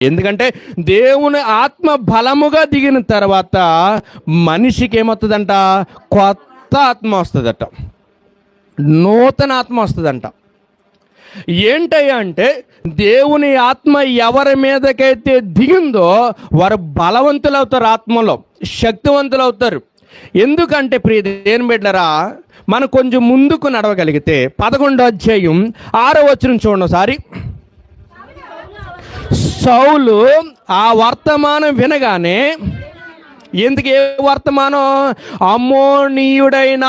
ఎందుకంటే దేవుని ఆత్మ బలముగా దిగిన తర్వాత మనిషికి ఏమవుతుందంట కొత్త ఆత్మ వస్తుందట. నూతన ఆత్మ వస్తుందంట. ఏంటయ్యా అంటే దేవుని ఆత్మ ఎవరి మీదకైతే దిగిందో వారు బలవంతులు అవుతారు ఆత్మలో శక్తివంతులు అవుతారు ఎందుకంటే ప్రియ దేని బిడ్డరా మనం కొంచెం ముందుకు నడవగలిగితే పదకొండో అధ్యాయం ఆరో వచ్చిన చూడండి ఒకసారి. సౌలు ఆ వర్తమానం వినగానే ఎందుకు ఏ వర్తమానం? అమ్మోనీయుడైన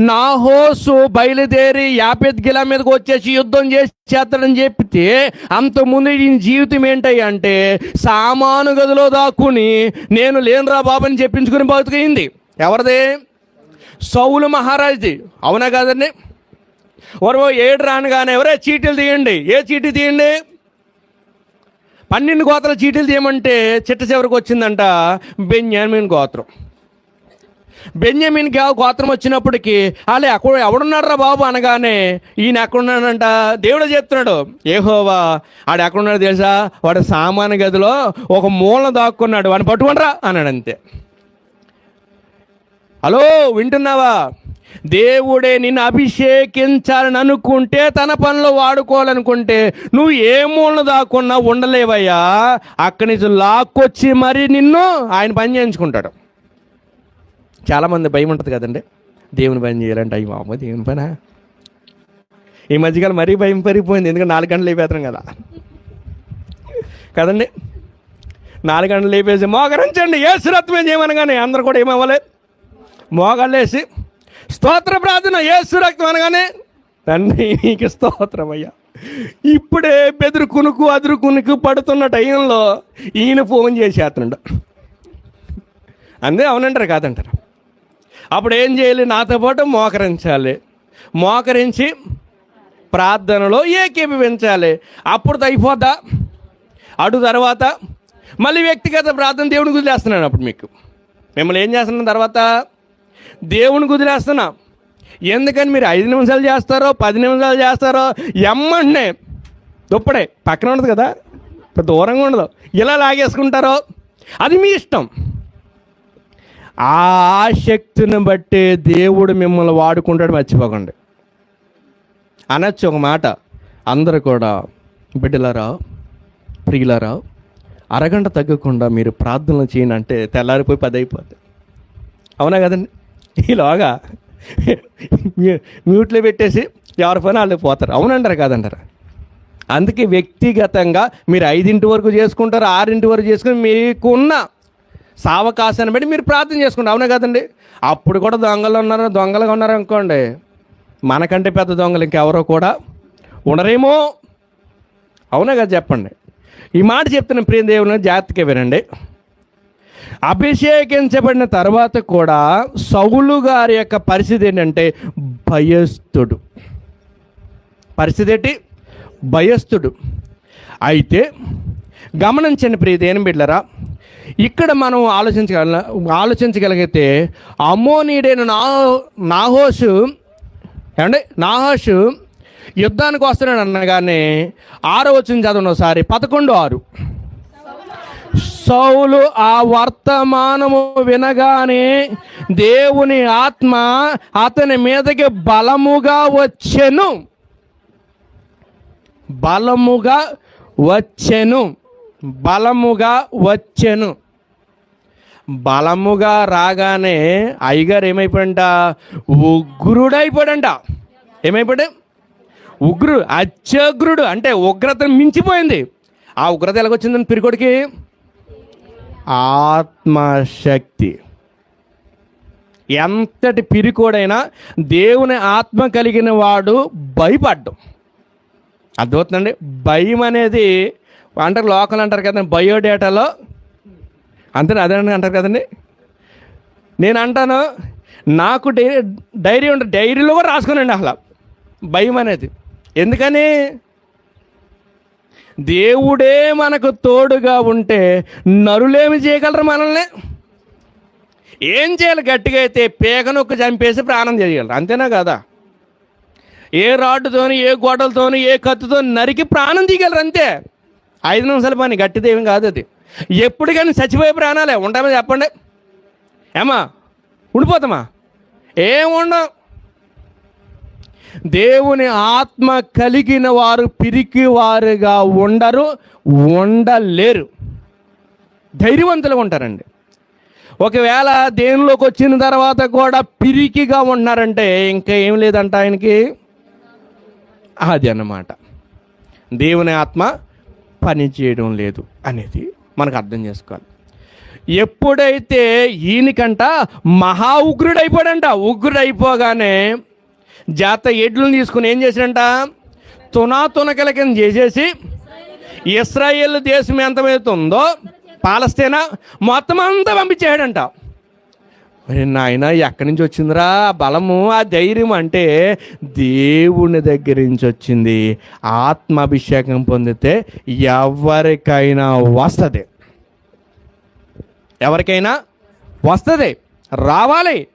నాహోసు బయలుదేరి యాపెత్ గిలా మీదకి వచ్చేసి యుద్ధం చేసి చేస్తాడని చెప్తే అంతకుముందు ఈయన జీవితం ఏంటంటే అంటే సామాను గదిలో దాక్కుని నేను లేనురా బాబని చెప్పించుకుని బతుకైంది ఎవరిది? సౌలు మహారాజ్ది. అవునా కాదండి? ఎవరో ఏడు రానుగానే ఎవరే చీటీలు తీయండి. ఏ చీటీ తీయండి? పన్నెండు గోత్రాల చీటీలు తీయమంటే చిట్ట చివరికి వచ్చిందంట బెన్యామిన్ గోత్రం. బెన్యామిన్ గోత్రం వచ్చినప్పటికీ అలా ఎక్కడ ఎవడున్నాడురా బాబు అనగానే ఈయన ఎక్కడున్నాడంట? దేవుడు చెప్తున్నాడు ఏహోవా ఆడు ఎక్కడున్నాడు తెలుసా? వాడు సామాన్య గదిలో ఒక మూల దాక్కున్నాడు వాడిని పట్టుకుంటారా అన్నాడు అంతే హలో వింటున్నావా? దేవుడే నిన్ను అభిషేకించాలని అనుకుంటే తన పనులు వాడుకోవాలనుకుంటే నువ్వు ఏ మూలను దాక్కున్నా ఉండలేవయ్యా. అక్కడి నుంచి లాక్కొచ్చి మరి నిన్ను ఆయన పని చేయించుకుంటాడు. చాలామంది భయం ఉంటుంది కదండి. దేవుని పని చేయాలంటే అయ్యి మామ దేవుని పనా? ఈ మధ్యకాలం మరీ భయం పెరిగిపోయింది. ఎందుకంటే నాలుగు గంటలు లేపేస్తాం కదా. కదండి? నాలుగు గంటలు లేపేసి మోకరించండి ఏ సురత్వం చేయమనగానే అందరు కూడా ఏమవ్వలేదు మోగలేసి స్తోత్ర ప్రార్థన ఏ సురక్తం అనగానే తండ్రి నీకు స్తోత్రమయ్యా ఇప్పుడే బెదురు కునుకు అదురు కునుకు పడుతున్న టైంలో ఈయన ఫోన్ చేసేస్తున్నాడు అందే అవునంటారు కాదంటారు? అప్పుడు ఏం చేయాలి? నాతో పాటు మోకరించాలి. మోకరించి ప్రార్థనలో ఏకీభవించాలి. అప్పుడు అయిపోద్దా? అటు తర్వాత మళ్ళీ వ్యక్తిగత ప్రార్థన దేవుని వదిలేస్తున్నాను అప్పుడు మీకు. మిమ్మల్ని ఏం చేస్తున్నాను తర్వాత? దేవుని కుదిరేస్తున్నా ఎందుకని మీరు ఐదు నిమిషాలు చేస్తారో పది నిమిషాలు చేస్తారో ఎమ్మంటే దుప్పడే పక్కన ఉండదు కదా? ఇప్పుడు దూరంగా ఉండదు. ఇలా లాగేసుకుంటారో? అది మీ ఇష్టం. ఆ ఆసక్తిని బట్టి దేవుడు మిమ్మల్ని వాడుకుంటాడు మర్చిపోకండి. అనొచ్చు ఒక మాట. అందరూ కూడా బిడ్డలారా ప్రియులారా అరగంట తగ్గకుండా మీరు ప్రార్థనలు చేయండి అంటే తెల్లారిపోయి పది అయిపోతుంది అవునా కదండి? ఈలోగా మ్యూట్లో పెట్టేసి ఎవరి పని వాళ్ళు పోతారు. అవునంటారు కాదంటారు? అందుకే వ్యక్తిగతంగా మీరు ఐదింటి వరకు చేసుకుంటారు ఆరింటి వరకు చేసుకుని మీకున్న సావకాశాన్ని బట్టి మీరు ప్రార్థన చేసుకుంటారు. అవునా కదండి? అప్పుడు కూడా దొంగలు ఉన్నారు దొంగలుగా ఉన్నారు అనుకోండి. మనకంటే పెద్ద దొంగలు ఇంకెవరో కూడా ఉండరేమో? అవునా కదా చెప్పండి. ఈ మాట చెప్తున్న ప్రియ దేవుని జాగ్రత్తగా వినండి. అభిషేకించబడిన తర్వాత కూడా సౌలు గారి యొక్క పరిస్థితి ఏంటంటే భయస్థుడు. పరిస్థితి ఏంటి? భయస్థుడు. అయితే గమనించండి ప్రియ దేని బిడ్డరా ఇక్కడ మనం ఆలోచించగల ఆలోచించగలిగితే అమ్మోనీడైన నా నాహోషు ఏమండి? నాహోషు యుద్ధానికి వస్తున్నాడు అనగానే ఆరో వచ్చిన చదవండి ఒకసారి. పదకొండు ఆరు. సౌలు ఆ వర్తమానము వినగానే దేవుని ఆత్మ అతని మీదకి బలముగా వచ్చెను. బలముగా వచ్చెను. బలముగా వచ్చెను. బలముగా రాగానే అయ్యగారు ఏమైపోయాడంట ఉగ్రుడైపోయాడంట ఏమైపోయాడు ఉగ్రుడు అత్యగ్రుడు అంటే ఉగ్రత మించిపోయింది. ఆ ఉగ్రత ఎలాగొచ్చిందని పిరికొడికి? ఆత్మశక్తి. ఎంతటి పిరికోడైనా దేవుని ఆత్మ కలిగిన వాడు భయపడ్డం. అర్థమవుతుందండి? భయం అనేది అంటారు లోకల్ అంటారు కదండి బయోడేటాలో. అంతే అదే అంటారు కదండి? నేను అంటాను నాకు డై డైరీ ఉంటుంది డైరీలో కూడా రాసుకోనండి అసలు. భయం అనేది. ఎందుకని? దేవుడే మనకు తోడుగా ఉంటే నరులేమి చేయగలరు మనల్ని? ఏం చేయాలి గట్టిగా అయితే పేగనొక్కు చంపేసి ప్రాణం చేయగలరు? అంతేనా కదా? ఏ రాడ్డుతోని ఏ గోడలతోని ఏ కత్తుతో నరికి ప్రాణం తీయగలరు అంతే. ఐదు నిమిషాల పని గట్టిది ఏం కాదు అది. ఎప్పుడు కానీ చచ్చిపోయే ప్రాణాలే. ఉంటామో చెప్పండి? ఏమా? ఉండిపోతామా? ఏం ఉండవు. దేవుని ఆత్మ కలిగిన వారు పిరికి వారుగా ఉండరు ఉండలేరు. ధైర్యవంతులుగా ఉంటారండి. ఒకవేళ దేనిలోకి వచ్చిన తర్వాత కూడా పిరికిగా ఉన్నారంటే ఇంకా ఏం లేదంట ఆయనకి? అది అన్నమాట. దేవుని ఆత్మ పని చేయడం లేదు అనేది మనకు అర్థం చేసుకోవాలి. ఎప్పుడైతే ఈయనకంట మహా ఉగ్రుడైపోడంట ఉగ్రుడైపోగానే జాత ఎడ్లను తీసుకుని ఏం చేసినంట తునా తునకల కింద చేసేసి ఇస్రాయేల్ దేశం ఎంతమైతే ఉందో పాలస్తీనా మొత్తం అంతా పంపించేయడంట మరి నాయన ఎక్కడి నుంచి వచ్చిందిరా? బలము ఆ ధైర్యం అంటే దేవుని దగ్గర నుంచి వచ్చింది. ఆత్మాభిషేకం పొందితే ఎవరికైనా వస్తుంది. ఎవరికైనా వస్తుంది. రావాలి.